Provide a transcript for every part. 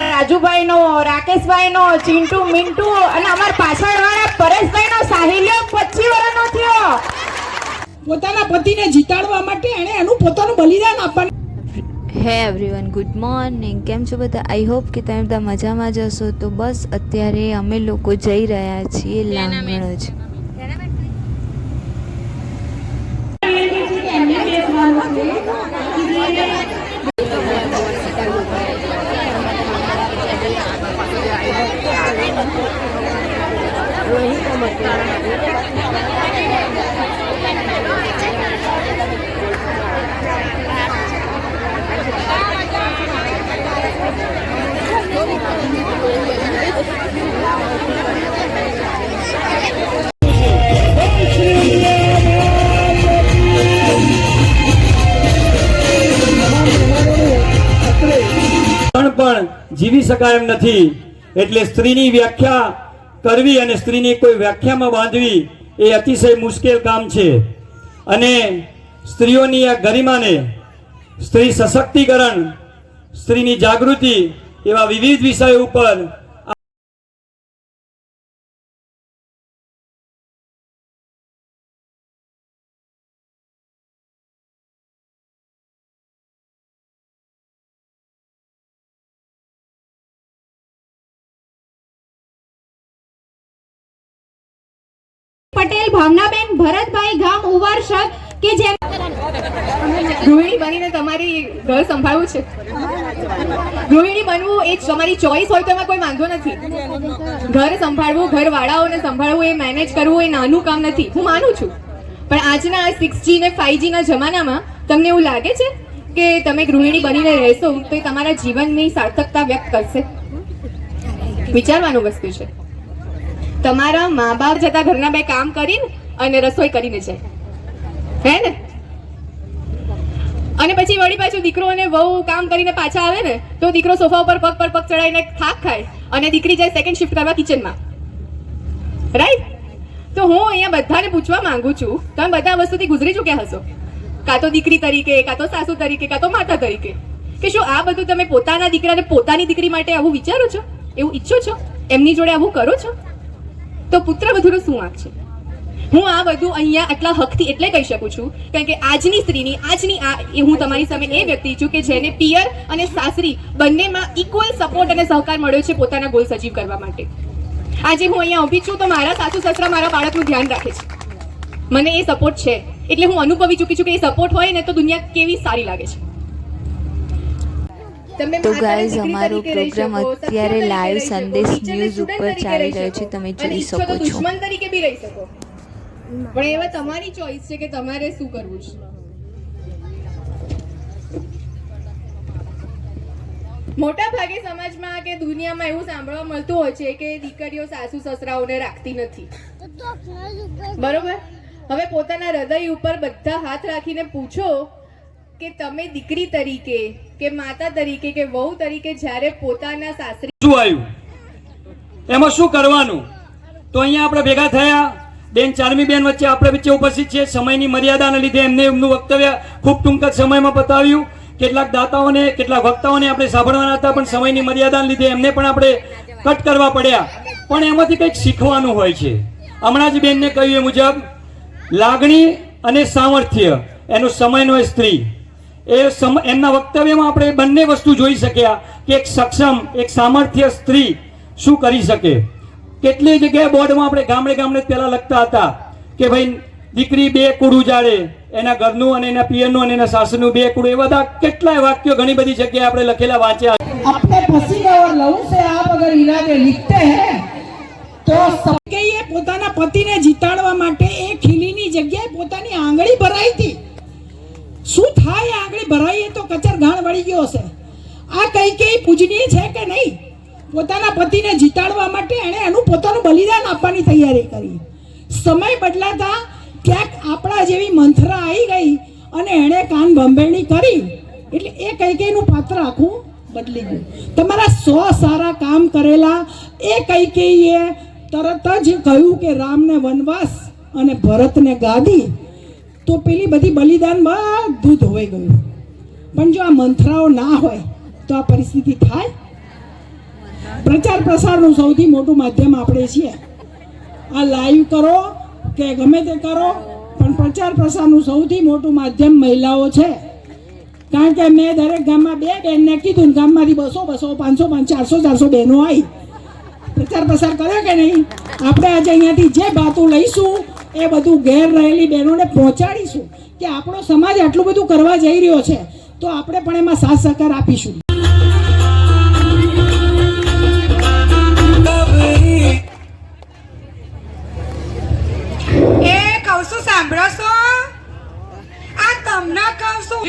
રાજુભાઈ નો રાકેશભાઈ નો ચિંટુ મિન્ટુ અને અમાર પાછળ વાળા પરેશભાઈ નો સાહિલ્યો પચીસ વર્ષનો થયો. પોતાના પતિને જીતાડવા માટે એણે એનું પોતાનું બલિદાન આપવાનું. હે એવરીવન ગુડ મોર્નિંગ કેમ છો બધા? આઈ હોપ કે તમે બધા મજામાં જશો તો બસ અત્યારે અમે લોકો જઈ રહ્યા છીએ લાંગણ જ એમને બેસવાનું જીવી શકાય એમ નથી. એટલે સ્ત્રીની વ્યાખ્યા કરવી અને સ્ત્રીની કોઈ વ્યાખ્યામાં બાંધવી એ અતિશય મુશ્કેલ કામ છે. અને સ્ત્રીઓની આ ગરિમાને સ્ત્રી સશક્તિકરણ, સ્ત્રીની જાગૃતિ એવા વિવિધ વિષયો ઉપર ભાવનાબેન ભરતભાઈ ગામ ઉવારશદ કે જેમ ગૃહિણી બનીને તમારી ઘર સંભાળવું છે? ગૃહિણી બનવું એ તમારી ચોઈસ હોય તો એમાં કોઈ વાંધો નથી. ઘર સંભાળવું ઘર વાળાઓને સંભાળવું, એ મેનેજ કરવું, એ નાનું કામ નથી. હું માનું છું. પણ આજના સિક્સ જી ને ફાઈવ જી ના જમાનામાં તમને એવું લાગે છે કે તમે ગૃહિણી બનીને રહેશો તો એ તમારા જીવનની સાર્થકતા વ્યક્ત કરશે? વિચારવાનું વસ્તુ છે. તમારા મા બાપ જતા ઘરના બે કામ કરીને અને રસોઈ કરીને જાય. હે ને? અને પછી વળી પાછું દીકરો અને વહુ કામ કરીને પાછા આવે ને, તો દીકરો સોફા ઉપર પગ પર પગ ચડાવીને થાક ખાય અને દીકરી જાય સેકન્ડ શિફ્ટ કરવા કિચનમાં રાઈટ તો હું અહીંયા બધાને પૂછવા માંગુ છું, તમે બધા વસ્તુથી ગુજરી ચૂક્યા હશો. કાં તો દીકરી તરીકે, કાં તો સાસુ તરીકે, કાં તો માતા તરીકે. કે શું આ બધું તમે પોતાના દીકરાને પોતાની દીકરી માટે આવું વિચારો છો? એવું ઈચ્છો છો? એમની જોડે આવું કરો છો? તો પુત્ર વધુનો શું વાંક છે? હું આ બધું અહીંયા આટલા હકથી એટલે કહી શકું છું, કારણ કે આજની સ્ત્રીની, આજની આ હું તમારી સામે એ વ્યક્તિ છું કે જેને પિયર અને સાસરી બંનેમાં ઇક્વલ સપોર્ટ અને સહકાર મળ્યો છે પોતાના ગોલ સજીવ કરવા માટે. આજે હું અહીંયા ઊભી છું તો મારા સાસુ સસરા મારા બાળકનું ધ્યાન રાખે છે. મને એ સપોર્ટ છે. એટલે હું અનુભવી ચૂકી છું કે એ સપોર્ટ હોય ને તો દુનિયા કેવી સારી લાગે છે. તો ગાઈઝ અમારો પ્રોગ્રામ અત્યારે લાઈવ સંદેશ ન્યૂઝ ઉપર ચાલી રહ્યો છે તમે જોઈ શકો છો. દુશ્મન તરીકે બી રહી શકો. પણ એવા તમારી ચોઈસ છે કે તમારે શું કરવું છે. મોટા ભાગે સમાજમાં કે દુનિયામાં એવું સાંભળવા મળતું હોય છે કે દીકરીઓ સાસુ સસરાઓને રાખતી નથી. બરોબર? હવે પોતાના હૃદય ઉપર બધા હાથ રાખીને પૂછો કે તમે દીકરી તરીકે, કે માતા તરીકે, કે વહુ તરીકે જ્યારે પોતાના સાસરી શું આવ્યું? એમાં શું કરવાનું? તો અહીંયા આપણે ભેગા થયા. બેન ચારમી બેન વચ્ચે આપણે વચ્ચે ઉપસ્થિત છે સમયની મર્યાદાને લીધે એમને એમનું વક્તવ્ય ખૂબ ટૂંક સમયમાં બતાવ્યું કેટલાક દાતાઓને, કેટલાક વક્તાઓને આપણે સાંભળવાના હતા, પણ સમયની મર્યાદાને લીધે એમને પણ આપણે કટ કરવા પડ્યા. પણ એમાંથી કંઈક શીખવાનું હોય છે. હમણાં જ બેનને કહ્યું એ મુજબ, લાગણી અને સામર્થ્ય, એનો સમયનો સ્ત્રી. એ એમના વક્તવ્યમાં આપણે બંને વસ્તુ જોઈ શક્યા કે એક સક્ષમ, એક સામર્થ્ય સ્ત્રી શું કરી શકે? કેટલી જગ્યાએ બોર્ડમાં આપણે ગામડે ગામડે પહેલાં લખતા હતા કે ભાઈ દીકરી બે કુડ ઉજાડે એના ઘરનું અને એના પિયરનું અને એના સાસુનું બે કુડ એ બધા કેટલાય વાક્યો ઘણી બધી જગ્યાએ આપણે લખેલા વાંચ્યા આપણે પસીના ઓર લહુ આપ અગર ઇરાદે લિખતે હે, તો સબકે પોતાના પતિને જીતાડવા માટે એ ખીલીની જગ્યાએ પોતાની આંગળી ભરાઈ હતી. શું થાય આગળ આંગળી ભરાઈ તો કચર ઘાણ વળી ગયો હશે? આ કઈ કઈ પૂજનીય છે કે નહીં? પોતાના પતિને જીતાડવા માટે એણે એનું પોતાનું બલિદાન આપવાની તૈયારી કરી. સમય બદલાતા ક્યાંક આપણા જેવી મંથરા આવી ગઈ અને એણે કાન ભંભેણી કરી. એટલે એ કઈ કઈનું પાત્ર આખું બદલી ગયું. તમારા સો સારા કામ કરેલા એ કઈ કઈએ તરત જ કહ્યું કે રામને વનવાસ અને ભરતને ગાદી તો પેલી બધી બલિદાનમાં દૂધ હોય ગયું. પણ જો આ મંથરાઓ ના હોય, તો આ પરિસ્થિતિ થાય? પ્રચાર પ્રસારનું સૌથી મોટું માધ્યમ આપણે છીએ. આ લાઈવ કરો, કે ગમે તે કરો, પણ પ્રચાર પ્રસારનું સૌથી મોટું માધ્યમ મહિલાઓ છે. કારણ કે મેં દરેક ગામમાં બે બહેનને કીધું ગામમાંથી બસો બસો, પાંચસો, પાંચ, ચારસો ચારસો બહેનો આવી પ્રચાર પ્રસાર કર્યો કે નહીં? આપણે આજે અહીંયાથી જે બાતું લઈશું એ બધું ઘેર રહેલી બહેનોને પહોંચાડીશું કે આપણો સમાજ આટલું બધું કરવા જઈ રહ્યો છે તો આપણે પણ એમાં સાથ સહકાર આપીશું. એ કહું છું સાંભળો છો? આ તમને કહું છું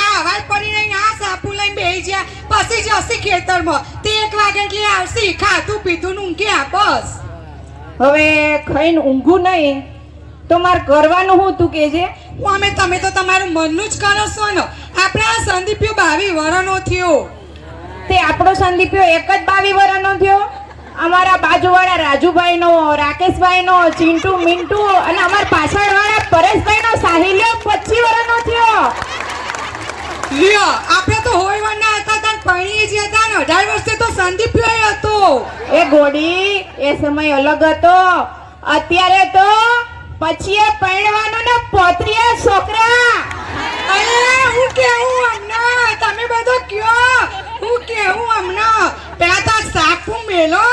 આ અવાજ પડી નહીં આ સાપુ લઈને બેહી ગયા. પછી જશે ખેતરમાં. તે એક વાગે એટલે આવશે. ખાધું પીધું ને ઊંઘ્યા બસ. હવે ખાઈને ઊંઘું નહીં. તો મારે કરવાનું હું તું કેજે અમે તમે તો તમારું મનનું જ કરો છો ને. આપણે આ સંદીપ્યો બાવી વરણો થયો. તે આપણો સંદીપ્યો એક જ બાવી વરણો થયો. અમારા બાજુવાળા રાજુભાઈનો રાકેશભાઈનો ચિંટુ મિન્ટુ અને અમારા પાછળવાળા પરેશભાઈનો સાહિલ્યો પચી વર્ષનો થયો. લ્યો આપણે તો હોય વરના હતા તાર પૈણીએ જે હતા ને અઢાર વર્ષે તો સંદીપ્યો હતો. એ ગોડી એ સમય અલગ હતો. અત્યારે તો પછી એ પરણવાનું ને પોતરીએ છોકરા. અરે હું કેવું હમણાં? તમે બધો કયો? હું કેવું હમણાં? પેલા તો સાકું મેલો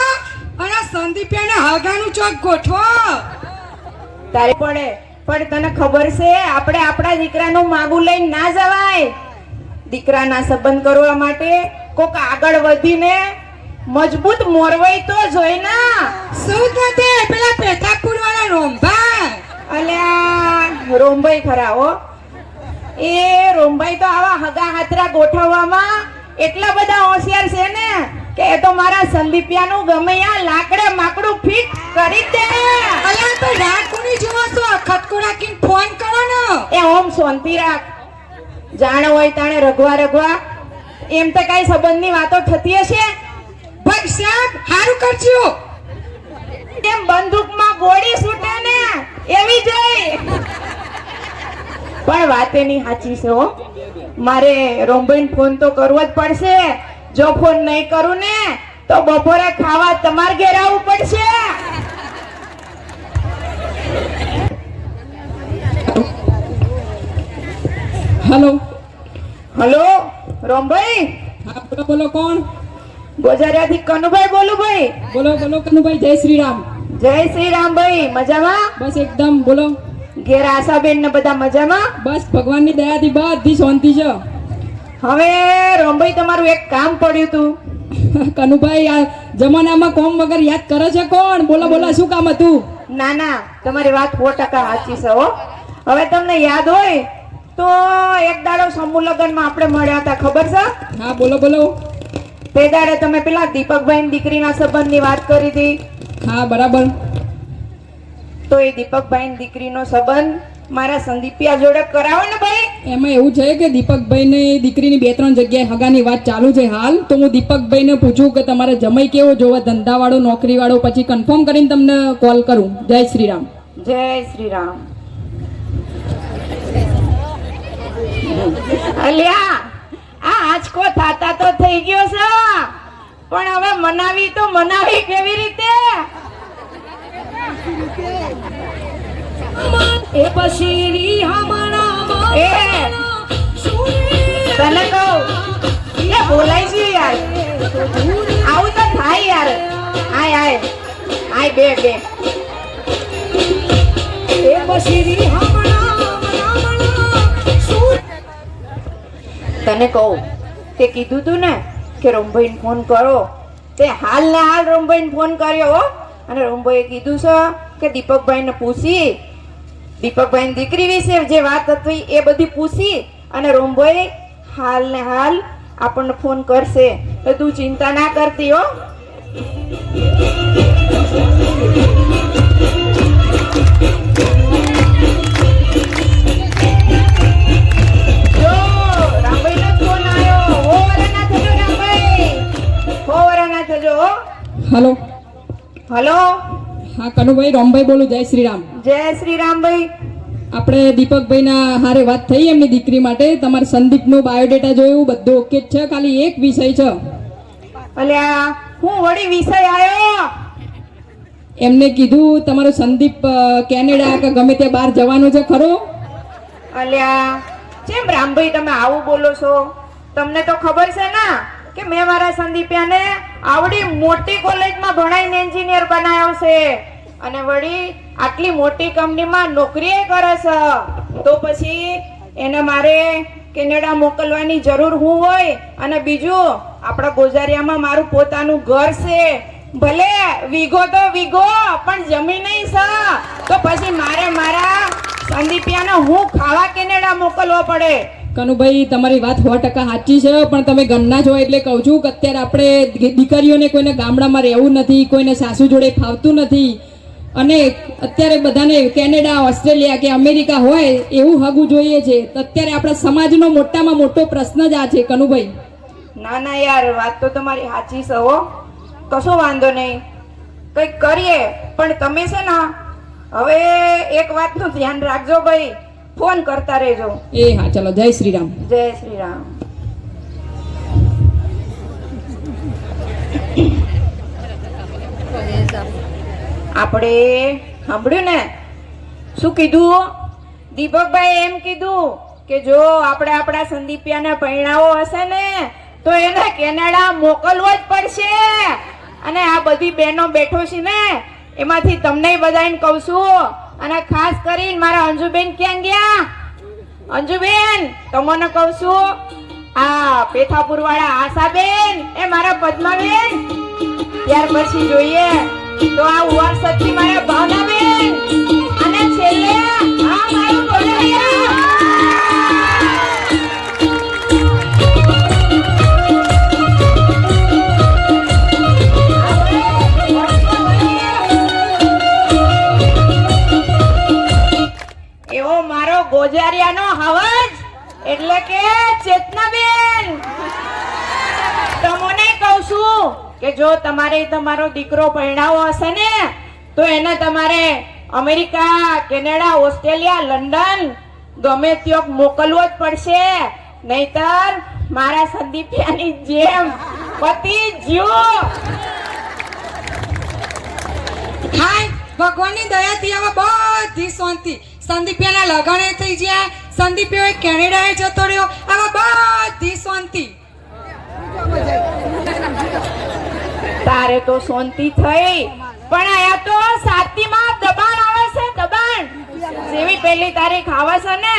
અને સંદીપિયાને હગાનું ચોક ગોઠવો. તારે પડે. પણ તને ખબર છે આપણે આપણા દીકરાનું માગું લઈને ના જવાય. દીકરાના સંબંધ કરવા માટે કોક આગળ વધીને મજબૂત મોરવાઈ તો જોઈ ના. શું થતે પેલા પેથાપુર વાળા રોંભા અલ્યા રોમભાઈ ખરા હો. એ રોમભાઈ તો આવા હગા હાથરા ગોઠવવામાં એટલા બધા હોશિયાર છે ને કે એ તો મારા સંદીપિયાનું ગમે આ લાકડે માકડું ફિટ કરી દે. અલ્યા તો રાખુની કોની જોવો તો ખટકો રાખીને ફોન કરો ને. એ ઓમ શાંતિ રાખ. જાણ હોય તાણે રઘવા રઘવા. એમ તો કઈ સંબંધની વાતો થતી હશે? સાહેબ હારું કરજો. એમ બંદૂકમાં ગોળી છૂટે ને એવી જોઈ. પણ વાત એની સાચી છે હો. મારે રોમભાઈને ફોન તો કરવો જ પડશે. જો ફોન નહીં કરું ને તો બપોરે ખાવા તમારે ઘેર આવવું પડશે. હલો. હલો રોમભાઈ? હા બોલો બોલો કોણ? ગોજારિયાથી કનુભાઈ બોલું ભાઈ. બોલો બોલો કનુભાઈ જય શ્રી રામ જય શ્રી રામ ભાઈ મજામાં? બસ એકદમ બોલો. ઘેર આશાબેન ને બધા મજામાં? બસ ભગવાનની દયાથી બધી શાંતિ છે. હવે રોમભાઈ તમારું એક કામ પડ્યું તું કનુભાઈ આ જમાનામાં કોમ વગર યાદ કરે છે કોણ? બોલો બોલો શું કામ હતું? ના ના તમારી વાત સો ટકા સાચી છે હો. હવે તમને યાદ હોય તો એક દાડો સમૂહ લગ્નમાં આપણે મળ્યા હતા ખબર છે? હા બોલો બોલો. તે દાડે તમે પેલા દીપકભાઈ દીકરીના સંબંધની વાત કરી હતી? હા બરાબર. તો એ દીપકભાઈ દીકરીનો સંબંધ મારા સંદીપિયા જોડે કરાવો ને ભાઈ. એમાં એવું છે કે દીપકભાઈને દીકરીની બે ત્રણ જગ્યાએ હગાની વાત ચાલુ છે હાલ. તો હું દીપકભાઈને પૂછું કે તમારે જમાઈ કેવો જોવે? ધંધાવાળો નોકરીવાળો? પછી કન્ફર્મ કરીને તમને કોલ કરું. જય શ્રી રામ જય શ્રી રામ અલ્યા આંચકો થાતા તો થઈ ગયો છે. પણ હવે મનાવી તો મનાવી કેવી રીતે? એ પછી એ તને કહું એ બોલાય છે યાર. આવું તો થાય યાર. આય આય. આય બે બે. એ પછી તને કહું તે કીધું તું ને કે રોમભાઈને ફોન કરો. તે હાલ ને હાલ રોમભાઈને ફોન કર્યો હો. અને રોમભાઈએ કીધું છે કે દીપકભાઈને પૂછી. દીપકભાઈની દીકરી વિશે જે વાત હતી એ બધી પૂછી અને રોમભાઈ હાલ ને હાલ આપણને ફોન કરશે. તો તું ચિંતા ના કરતી હો. થજો હલો. હલો. હા કનુભાઈ રોમભાઈ બોલું. જય શ્રી રામ જય શ્રી રામભાઈ આપણે દીપકભાઈના હારે વાત થઈ એમની દીકરી માટે. તમારે સંદીપનું બાયોડેટા જોયું બધું ઓકે જ છે. ખાલી એક વિષય છે. અલ્યા હું વળી વિષય આવ્યો એમને કીધું તમારો સંદીપ કેનેડા કે ગમે તે બહાર જવાનું છે ખરો? અલ્યા કેમ રામભાઈ તમે આવું બોલો છો તમને તો ખબર છે ને? કે મેં મારા સંદીપ્યાને આવડી મોટી કોલેજમાં ભણાઈને એન્જિનિયર બનાવ્યો છે. અને વળી આટલી મોટી કંપનીમાં નોકરી કરે છે. તો પછી એને મારે કેનેડા મોકલવાની જરૂર હું હોય અને બીજું, આપણા ગોજારિયામાં મારું પોતાનું ઘર છે. ભલે વીઘો તો વીઘો, પણ જમીન નહીં છે તો પછી મારે મારા સંદીપિયાને હું ખાવા કેનેડા મોકલવો પડે. કનુભાઈ, તમારી વાત સો ટકા સાચી છે, પણ તમે ગણના છો એટલે કહું છું કે અત્યારે આપણે દીકરીઓને કોઈને ગામડામાં રહેવું નથી, કોઈને સાસુ જોડે ફાવતું નથી. અને અત્યારે બધાને કેનેડા, ઓસ્ટ્રેલિયા કે અમેરિકા હોય, એવું હગું જોઈએ છે. અત્યારે આપણા સમાજનો મોટામાં મોટો પ્રશ્ન જ આ છે, કનુભાઈ. ના ના યાર, વાત તો તમારી સાચી છે હો. કશો વાંધો નહીં. કંઈક કરીએ, પણ તમે છે ને, હવે એક વાતનું ધ્યાન રાખજો ભાઈ. ફોન કરતા રહેજો. એ હા ચલો જય શ્રી રામ જય શ્રી રામ આપણે સાંભળ્યું ને? શું કીધું? દીપકભાઈ એમ કીધું કે જો આપણે આપણા સંદીપિયાના પૈણાવો હશે ને તો એને કેનેડા મોકલવો જ પડશે. અને આ બધી બહેનો બેઠો છે ને એમાંથી તમને બધાને કહું છું અને ખાસ કરીને મારા અંજુબેન ક્યાં ગયા? અંજુબેન, તમને કહું છું, આ પેથાપુર વાળા આશાબેન, એ મારા પદ્માબેન. ત્યાર પછી જોઈએ તો આ ઉવાર સચી મારા ભાવનાબેન. અને છેલ્લે, આ મારું જો તમારે તમારો દીકરો પરણાવો હશે ને, તો એને તમારે અમેરિકા, કેનેડા, ઓસ્ટ્રેલિયા, લંડન ગમે ત્યાં મોકલવો જ પડશે. નહીતર મારા સંદીપિયાની જેમ પતિ જ્યો હાય, ભગવાનની દયાથી હવે બધી શાંતિ. સંદીપિયાના લગણે થઈ ગયા. સંદીપિયો કેનેડાએ જતો રહ્યો. હવે બધી શાંતિ. તારે તો શાંતિ થઈ. પણ આયા તો સાતીમાં દબાણ આવે છે દબાણ. જેવી પહેલી તારીખ આવે છે ને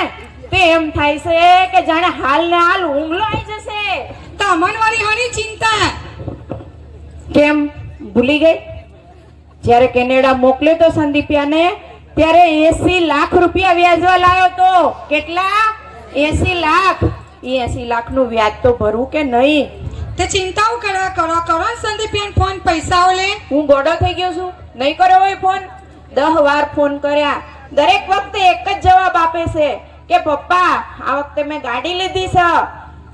તે એમ થાય છે કે જાણે હાલ ને હાલ ઊંઘલો આવી જશે. તમન વાળી હની ચિંતા. કેમ? ભૂલી ગઈ? જ્યારે કેનેડા મોકલ્યો તો સંદીપિયાને ત્યારે એસી લાખ રૂપિયા વ્યાજવા લાવ્યો તો. કેટલા? એસી લાખ. એ એસી લાખનું વ્યાજ તો ભરવું કે નહીં? તે ચિંતાઓ કરવા કરો કરો ને સંદીપિયાને ફોન પૈસાઓ લે. હું ગોડો થઈ ગયો છું. નહીં કરો હોય ફોન? દહ વાર ફોન કર્યા. દરેક વખતે એક જ જવાબ આપે છે કે પપ્પા આ વખતે મેં ગાડી લીધી છે.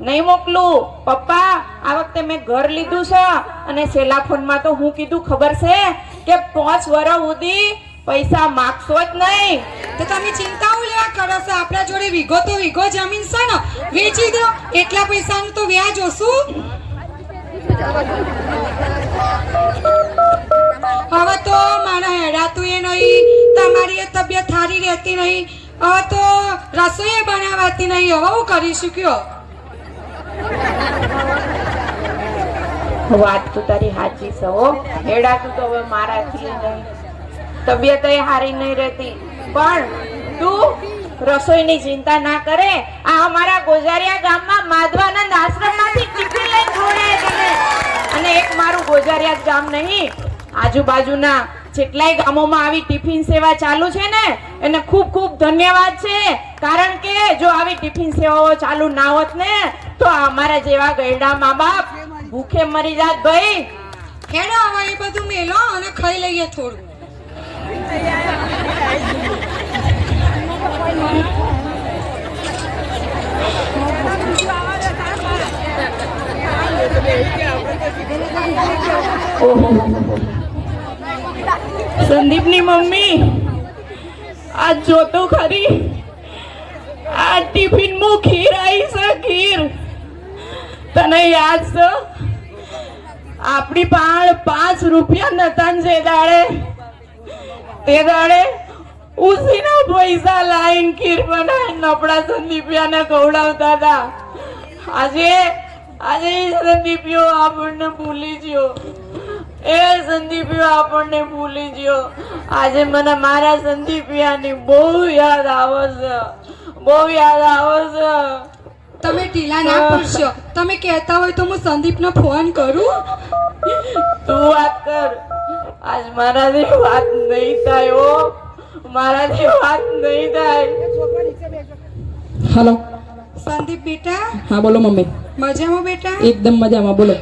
નહીં મોકલું. પપ્પા આ વખતે મેં ઘર લીધું છે. અને છેલ્લા ફોનમાં તો હું કીધું ખબર છે કે પાંચ વર્ષ સુધી પૈસા માગશો જ નહીં. તો તમે ચિંતાઓ લેવા કરો છો. આપણા જોડે વિગો તો વિગો જમીન છે ને? વેચી દો. એટલા પૈસાનું તો વ્યાજ ઓછું. હવે તો મારા હેડાતું એ નહીં, તમારી એ તબિયત સારી રહેતી નહીં. હવે તો રસોઈ બનાવાતી નહીં. હવે હું કરી શક્યો વાત તો તારી સાચી છે હો. હેડાતું તો હવે મારાથી નહીં. તબિયત સારી નહીં રહેતી. પણ તું રસોઈની ચિંતા ના કરે. આ અમારા ગોજારિયા ગામમાં માધવાનંદ આશ્રમમાંથી ટિફિન લઈને જોડાય તમે અને એક મારું ગોજારિયા ગામ નહીં, આજુબાજુના જેટલાય ગામોમાં આવી ટિફિન સેવા ચાલુ છે ને, એને ખૂબ ખૂબ ધન્યવાદ છે. કારણ કે જો આવી ટિફિન સેવાઓ ચાલુ ના હોત ને, તો અમારા જેવા ગયડા મા બાપ ભૂખે મરી જાત ભાઈ. હેડો હવે એ બધું મેલો અને ખાઈ લઈએ થોડું. સંદીપની મમ્મી આ જોતો ખરી? આ ટિફિનમાં ખીર આવી છે, ખીર. તને યાદ છે? આપણી પાણ પાંચ રૂપિયા નતા જે દાડે. તે દાડે ઉસીના પૈસા લાઈન ખીર બનાવીને નબળા સંદીપિયાને ખવડાવતા હતા. આજે આજે એ સંદીપિયો આપણને ભૂલી ગયો. એ સંદીપિયો આપણને ભૂલી ગયો. આજે મને મારા સંદીપિયાની બહુ યાદ આવે છે બહુ યાદ આવે છે તમે ઢીલા ના પડશો. તમે કહેતા હોય તો હું સંદીપનો ફોન કરું. તું વાત કર. આજ મારાથી વાત નહીં થાય મારાથી વાત નહીં થાય. હલો. સંદીપ બેટા? હા બોલો મમ્મી. મજામાં બેટા? એકદમ મજામાં બોલો.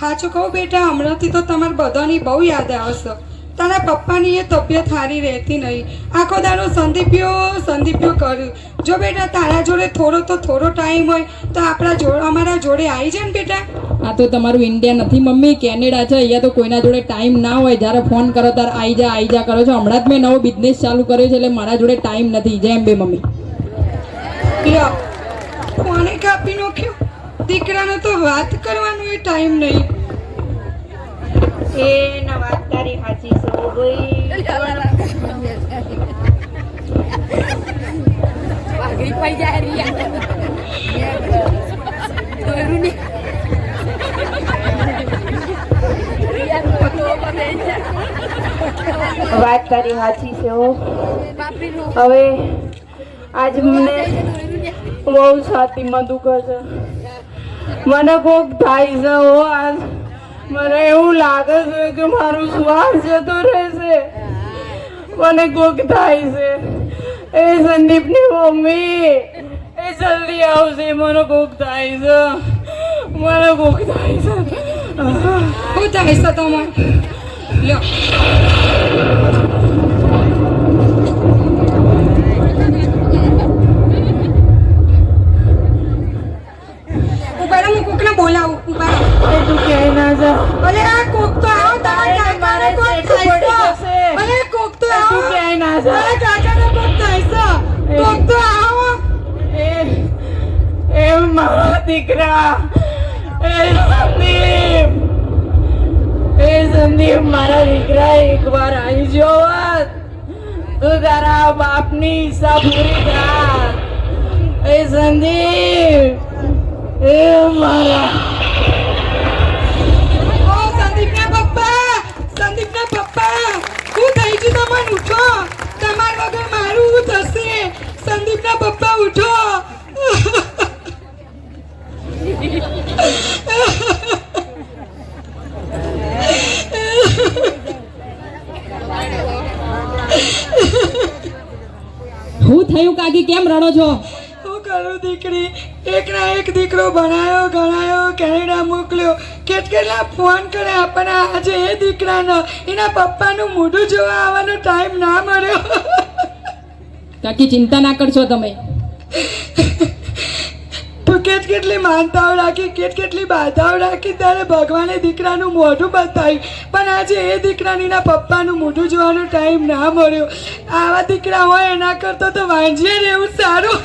હાચું કહું બેટા હમણાંથી તો તમારા બધાની બહુ યાદ આવશે. તારા પપ્પાની એ તબિયત સારી રહેતી નહીં. આખો દાડો સંદીપ્યો સંદીપ્યો કર્યું જો બેટા તારા જોડે થોડો તો થોડો ટાઈમ હોય તો આપણા જોડે અમારા જોડે આવી જાય ને બેટા. આ તો તમારું ઇન્ડિયા નથી મમ્મી. કેનેડા છે અહીંયા તો કોઈના જોડે ટાઈમ ના હોય. જ્યારે ફોન કરો ત્યારે આઈ જા આઈ જા કરો છો. હમણાં જ મેં નવો બિઝનેસ ચાલુ કર્યો છે એટલે મારા જોડે ટાઈમ નથી. જેમ બે મમ્મી. ફોને કાપી નાખ્યો. દીકરાનો તો વાત કરવાનો એ ટાઈમ નહીં. એ ના વાત તારી સાચી છે વાત તારી સાચી છે હવે આજ મને બહુ છાતીમાં દુખે છે. મને કોક થાય છે હો આજ મને એવું લાગે છે કે મારું શ્વાસ જતો રહેશે. મને કોક થાય છે. એ સંદીપની મમ્મી એ જલ્દી આવશે મને કોક થાય છે. મને કોક થાય છે. શું થાય છે તમારે લ્યો. બોલાવું ઊભા તું જા અરે આ કોક તો આવો તારા કાકાને કોક છે. અરે કોક તો આવો. ક્યાંય ના જા તારા કાકાને કોક છે કોક તો આવો. એ એ મારા દીકરા. એ સંદીપ. એ સંદીપ મારા દીકરા એકવાર આવી જો વાત. તું તારા બાપની ઈચ્છા પૂરી કર. એ સંદીપ એ મારા સંદીપના પપ્પા ઉઠો. હું થયું કાકી? કેમ રડો છો? હું કરું દીકરી? એકના એક દીકરો ભણાયો ગણાયો કેનેડા મોકલ્યો. કેટકેટલા ફોન કરે આપણને આજે એ દીકરાનો. એના પપ્પાનું મોઢું જોવા આવવાનો ટાઈમ ના મળ્યો. કાકી ચિંતા ના કરશો તમે. તો કેટ કેટલી માનતાઓ રાખી કેટ કેટલી બાધાઓ રાખી ત્યારે ભગવાને દીકરાનું મોઢું બતાવ્યું. પણ આજે એ દીકરાનીના પપ્પાનું મોઢું જોવાનો ટાઈમ ના મળ્યો. આવા દીકરા હોય એના કરતો તો વાંજીએ રહેવું સારું.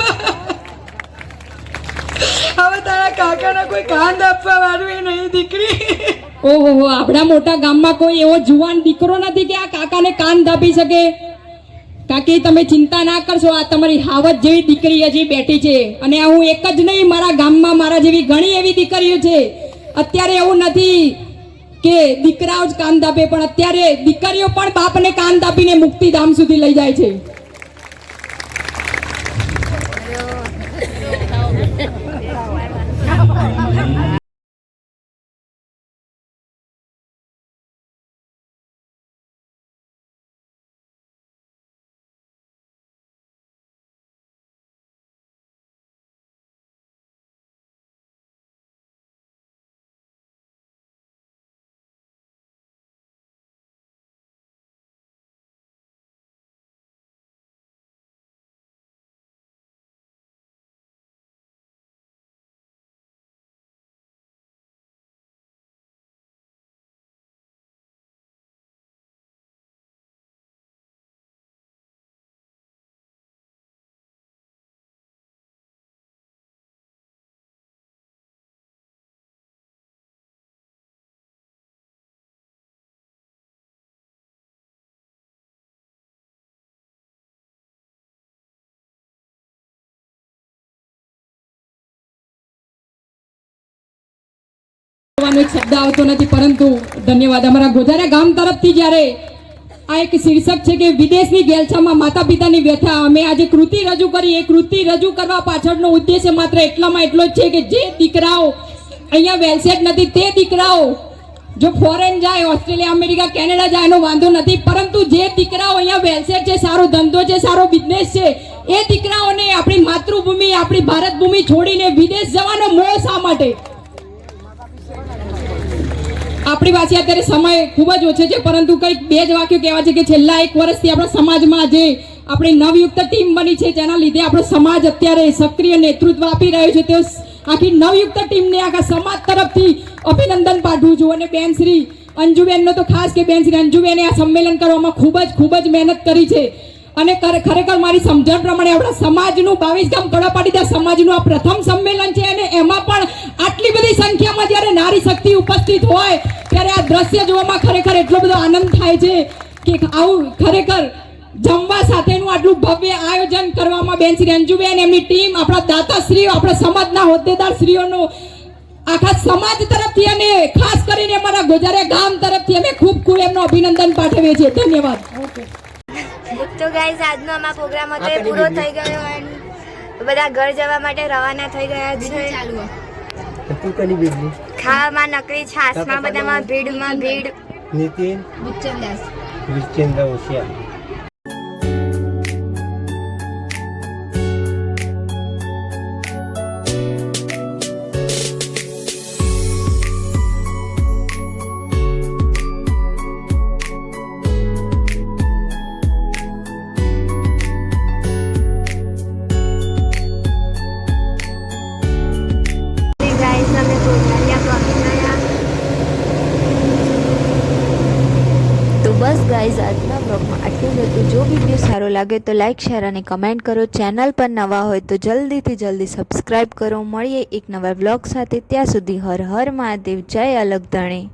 હવે તારા કાકાના કોઈ કાંદ આપવા વાળું એ નહીં દીકરી. ઓહો આપણા મોટા ગામમાં કોઈ એવો જુવાન દીકરો નથી કે આ કાકાને કાન દાબી શકે? કાકી તમે ચિંતા ના કરશો, આ તમારી હાવત જેવી દીકરી હજી બેઠી છે. અને હું એક જ નહીં, મારા ગામમાં મારા જેવી ઘણી એવી દીકરીઓ છે. અત્યારે એવું નથી કે દીકરાઓ જ કાન દાબે, પણ અત્યારે દીકરીઓ પણ બાપને કાન દાબીને મુક્તિધામ સુધી લઈ જાય છે. બોલવાનો એક શબ્દ આવતો નથી, પરંતુ ધન્યવાદ. અમારા ગોધારા ગામ તરફથી જ્યારે આ એક શીર્ષક છે કે વિદેશની ગેલછામાં માતા પિતાની વ્યથા, અમે આજે કૃતિ રજૂ કરી. એ કૃતિ રજૂ કરવા પાછળનો ઉદ્દેશ્ય માત્ર એટલામાં એટલો જ છે કે જે દીકરાઓ અહીંયા વેલસેટ નથી, તે દીકરાઓ જો ફોરેન જાય, ઓસ્ટ્રેલિયા, અમેરિકા, કેનેડા જાય, એનો વાંધો નથી. પરંતુ જે દીકરાઓ અહીંયા વેલસેટ છે, સારો ધંધો છે, સારો બિઝનેસ છે, એ દીકરાઓને આપણી માતૃભૂમિ, આપણી ભારત ભૂમિ છોડીને વિદેશ જવાનો મોહ શા માટે? આપણી પાસે અત્યારે સમય ખૂબ જ ઓછો છે, પરંતુ કંઈક બે જ વાક્યો કહેવા છે કે છેલ્લા એક વર્ષથી આપણા સમાજમાં જે આપણી નવયુક્ત ટીમ બની છે, જેના લીધે આપણો સમાજ અત્યારે સક્રિય નેતૃત્વ આપી રહ્યો છે. તે આખી નવયુક્ત ટીમને આખા સમાજ તરફથી અભિનંદન પાઠવું છું. અને બેન શ્રી અંજુબેનનો તો ખાસ કે બેન શ્રી અંજુબેને આ સંમેલન કરવામાં ખૂબ જ ખૂબ જ મહેનત કરી છે. અને ખરે- ખરેખર મારી સમજણ પ્રમાણે આપણા સમાજનું બાવીસ ગામ કડાપાટીદાર સમાજનું આ પ્રથમ સંમેલન છે અને એમાં પણ આટલી બધી સંખ્યામાં જ્યારે નારી શક્તિ ઉપસ્થિત હોય, ત્યારે આ દ્રશ્ય જોવામાં ખરેખર એટલો બધો આનંદ થાય છે કે આવું ખરેખર જમવા સાથેનું આટલું ભવ્ય આયોજન કરવામાં બેન શ્રી અંજુબેન એમની ટીમ, આપણા દાતાશ્રીઓ, આપણા સમાજના હોદ્દેદાર શ્રીઓનો આખા સમાજ તરફથી અને ખાસ કરીને અમારા ગોજારે ગામ તરફથી અમે ખૂબ ખૂબ એમનો અભિનંદન પાઠવીએ છીએ. ધન્યવાદ. તો ગાઈઝ આજનો અમારો પ્રોગ્રામ હતો એ પૂરો થઈ ગયો and બધા ઘર જવા માટે રવાના થઈ ગયા છે. ખાવામાં નકરી છાસમાં બધામાં ભીડમાં ભીડ. નીતિન? વિશ્ચેન્દ્ર હોશિયાર લાગે તો લાઇક શેર અને કમેન્ટ કરો. ચેનલ પર નવા હોય તો જલ્દીથી જલ્દી સબસ્ક્રાઈબ કરો. મળીએ એક નવા બ્લોગ સાથે. ત્યાં સુધી હર હર મહાદેવ. જય અલગ ધણી